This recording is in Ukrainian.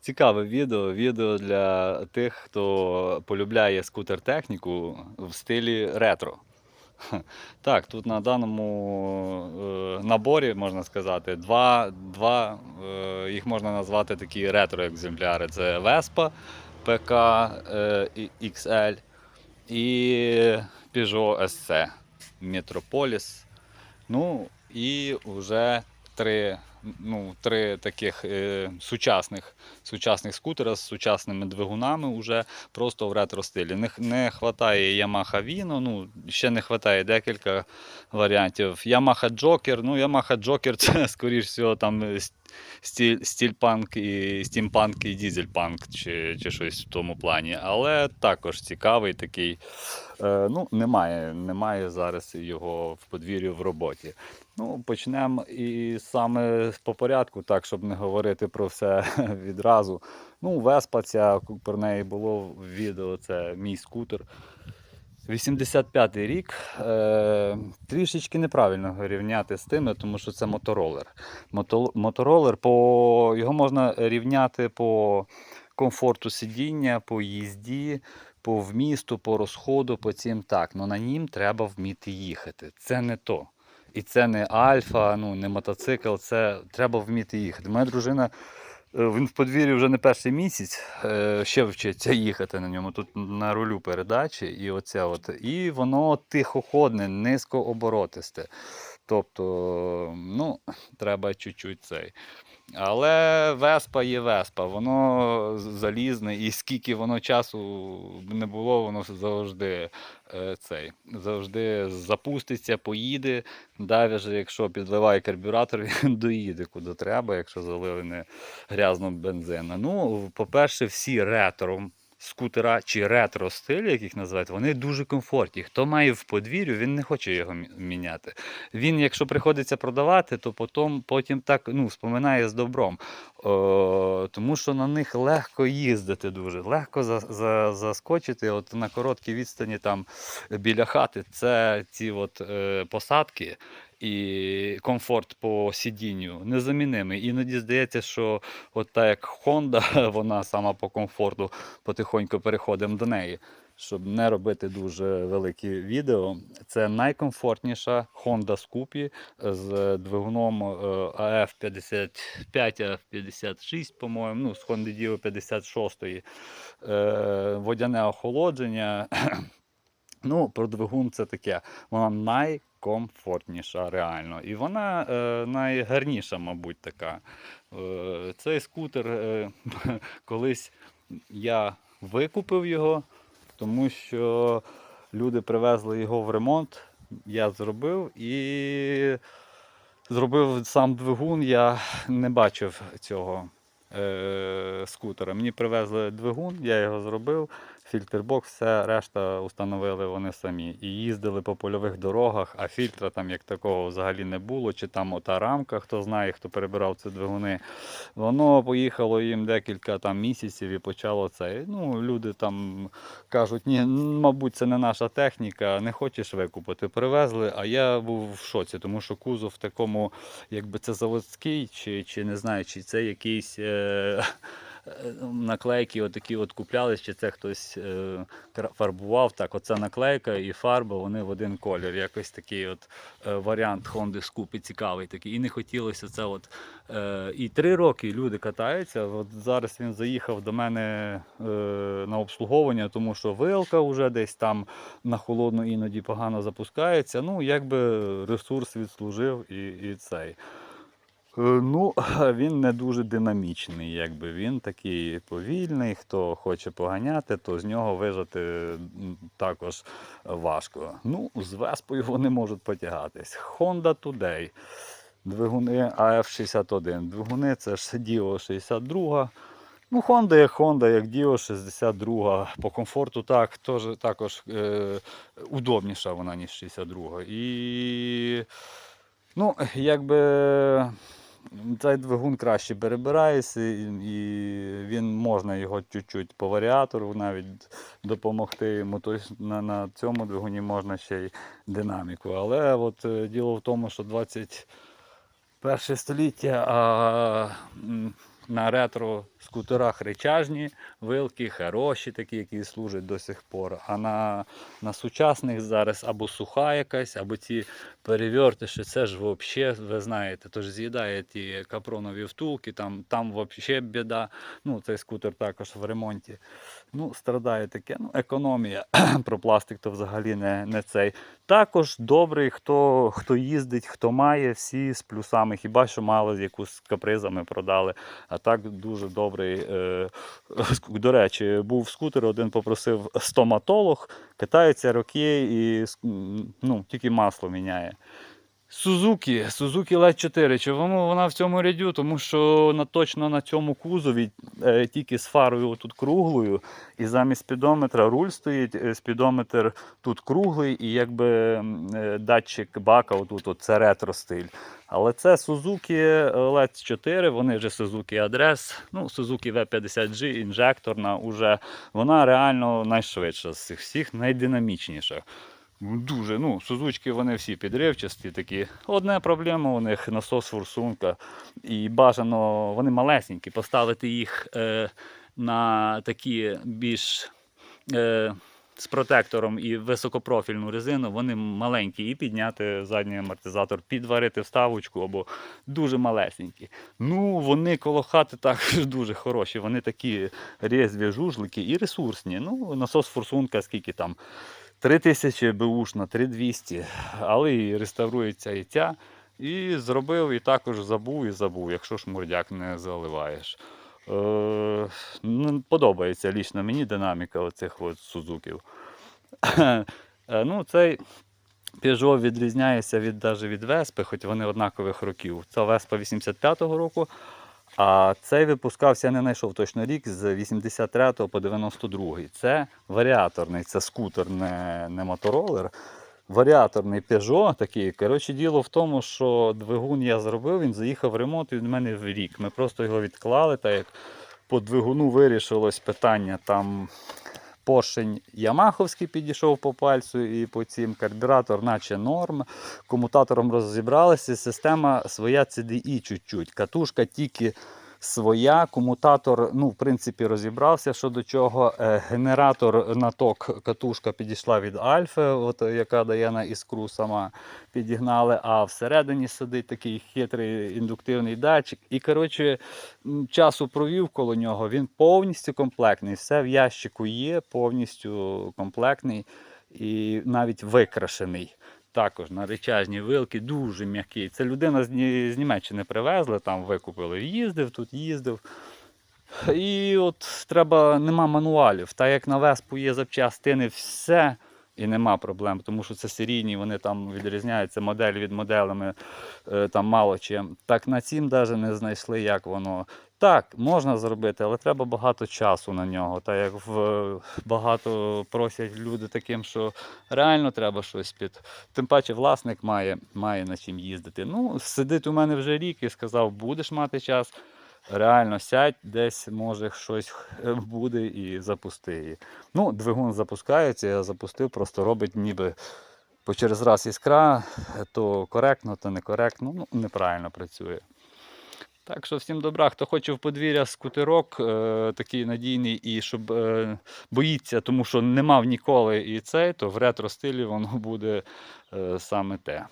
Цікаве відео. Відео для тих, хто полюбляє скутер техніку в стилі ретро. Так, тут на даному е, наборі, можна сказати, два, два е, їх можна назвати такі ретро-екземпляри. Це Vespa PK е, XL і Peugeot SC Metropolis. Ну і вже три, ну, три таких е, сучасних, сучасних скутера з сучасними двигунами уже просто в ретро стилі. Не, не вистачає Yamaha Vino, ну, ще не вистачає декілька варіантів. Yamaha Joker, ну Yamaha Joker це, скоріш всього, там е, стіль, стільпанк і стімпанк і дізельпанк, чи, чи щось в тому плані. Але також цікавий такий. Е, ну, немає, немає зараз його в подвір'ї в роботі. Ну, почнемо і саме по порядку, так, щоб не говорити про все відразу. Ну, Веспа ця, про неї було відео, це мій скутер. 85-й рік. Е, трішечки неправильно рівняти з тими, тому що це моторолер. Мото- Моторолер по, його можна рівняти по комфорту сидіння, по їзді, по вмісту, по розходу, по цим так. але на нім треба вміти їхати. Це не то. І це не альфа, ну не мотоцикл, це треба вміти їхати. Моя дружина. Е, Він в подвір'ї вже не перший місяць, е, ще вчиться їхати на ньому. Тут на рулю передачі, і оце от. І воно тихоходне, низькооборотисте. Тобто, ну, треба чуть-чуть цей. Але Веспа є Веспа, воно залізне, і скільки воно часу не було, воно завжди цей, завжди запуститься, поїде. Навіть якщо підливає карбюратор, він доїде куди треба, якщо залили не грязно бензину. Ну, по-перше, всі ретро скутера чи ретро стилі, як їх називають, вони дуже комфортні. Хто має в подвір'ю, він не хоче його міняти. Він, якщо приходиться продавати, то потім, потім так ну, споминає з добром. О, тому що на них легко їздити дуже, легко за, за, заскочити. От на короткій відстані там біля хати це ці от, е, посадки. І комфорт по сидінню незамінимий. Іноді здається, що от та як Honda, вона сама по комфорту, потихоньку переходимо до неї. Щоб не робити дуже великі відео, це найкомфортніша Honda Scoopy з двигуном е, AF55, AF56, по-моєму, ну, з Honda Dio 56, е, водяне охолодження. Ну, про двигун це таке. Вона найкомфортніша реально. І вона е, найгарніша, мабуть, така. Е, цей скутер е, колись я викупив його, тому що люди привезли його в ремонт. Я зробив і зробив сам двигун. Я не бачив цього е, скутера. Мені привезли двигун, я його зробив, фільтрбокс, все, решта установили вони самі. І їздили по польових дорогах, а фільтра там як такого взагалі не було. Чи там ота рамка, хто знає, хто перебирав ці двигуни. Воно поїхало їм декілька там місяців і почало це. Ну, люди там кажуть, ні, мабуть, це не наша техніка, не хочеш викупити. Привезли, а я був в шоці, тому що кузов в такому, якби це заводський, чи, чи не знаю, чи це якийсь. Е- Наклейки отакі от куплялись, чи це хтось е, фарбував. Так, оця наклейка і фарба, вони в один колір. Якось такий от е, варіант Honda Scoopy цікавий такий. І не хотілося це. От, е, і три роки люди катаються. От зараз він заїхав до мене на обслуговування, тому що вилка вже десь там на холодну іноді погано запускається. Ну, якби ресурс відслужив і, і цей. Е, Ну, він не дуже динамічний, якби він такий повільний. Хто хоче поганяти, то з нього вижати також важко. Ну, з Веспою вони можуть потягатись. Honda Today. Двигуни AF61. Двигуни це ж Dio 62. Ну, Honda як Honda, як Dio 62. По комфорту так, теж, також е, удобніша вона, ніж 62. І ну, якби цей двигун краще перебирається, і, він можна його чуть-чуть по варіатору навіть допомогти йому. Тобто на, на цьому двигуні можна ще й динаміку. Але от е, діло в тому, що 21 століття, а на ретро скутерах речажні, вилки, хороші, такі, які служать до сих пор. А на, на сучасних зараз або суха якась, або ті перевертиші, це ж взагалі, ви знаєте, то ж з'їдає ті капронові втулки, там, там взагалі біда. Ну, цей скутер також в ремонті. Ну, страдає таке. Ну, економія. Про пластик то взагалі не, не цей. Також добрий, хто, хто їздить, хто має, всі з плюсами. Хіба що мало якусь капризами продали. А так дуже добрий. Е, до речі, був скутер, один попросив стоматолог, катається роки і ну, тільки масло міняє. Сузуки, Сузуки LED 4. Чому вона в цьому ряду? Тому що на, точно на цьому кузові е, тільки з фарою тут круглою, і замість спідометра руль стоїть, е, спідометр тут круглий, і якби е, датчик бака, отут от, це ретро стиль. Але це Suzuki LED 4, вони вже Suzuki Address, ну, Suzuki V50G, інжекторна, уже, вона реально найшвидша з всіх, найдинамічніша. Дуже, ну, сузучки вони всі підривчасті такі. Одна проблема у них насос форсунка. І бажано, вони малесенькі, поставити їх е, на такі більш е, з протектором і високопрофільну резину, вони маленькі, і підняти задній амортизатор, підварити вставочку або дуже малесенькі. Ну, вони коло хати також дуже хороші. Вони такі різві жужлики і ресурсні. Ну, насос форсунка, скільки там. 3000 бушна, 3200, але і реставрується і ця. І зробив, і також забув, і забув, якщо шмурдяк не заливаєш. Е, ну, подобається лічно мені динаміка оцих от сузуків. Е, ну, цей Peugeot відрізняється від, даже від Веспи, хоч вони однакових років. Це Веспа 85-го року, а цей випускався, я не знайшов точно рік, з 83 по 92. Це варіаторний, це скутер, не, не моторолер. Варіаторний Peugeot такий. Коротше, діло в тому, що двигун я зробив, він заїхав в ремонт і від мене в рік. Ми просто його відклали, так як по двигуну вирішилось питання там. Поршень Ямаховський підійшов по пальцю і по цім карбюратор, наче норм. Комутатором розібралися. Система своя CDI чуть-чуть. Катушка тільки своя. Комутатор, ну, в принципі, розібрався щодо чого. Е, Генератор наток катушка підійшла від Альфи, от, яка дає на іскру сама підігнали. А всередині сидить такий хитрий індуктивний датчик. І коротше, часу провів коло нього. Він повністю комплектний. Все в ящику є, повністю комплектний і навіть викрашений. Також на речажні вилки, дуже м'який. Це людина з, Німеччини привезли, там викупили. Їздив тут, їздив. І от треба, нема мануалів. Так як на Веспу є запчастини, все і нема проблем, тому що це серійні, вони там відрізняються модель від моделями, е, там мало чим. Так на цім навіть не знайшли, як воно. Так, можна зробити, але треба багато часу на нього. Так як в, багато просять люди таким, що реально треба щось під. Тим паче власник має, має на чим їздити. Ну, сидить у мене вже рік і сказав, будеш мати час. Реально сядь, десь може щось буде і запусти її. Ну, двигун запускається, я запустив, просто робить ніби по через раз іскра, то коректно, то некоректно, ну, неправильно працює. Так що всім добра, хто хоче в подвір'я скутерок, е, такий надійний і щоб е, боїться, тому що не мав ніколи і цей, то в ретро стилі воно буде е, саме те.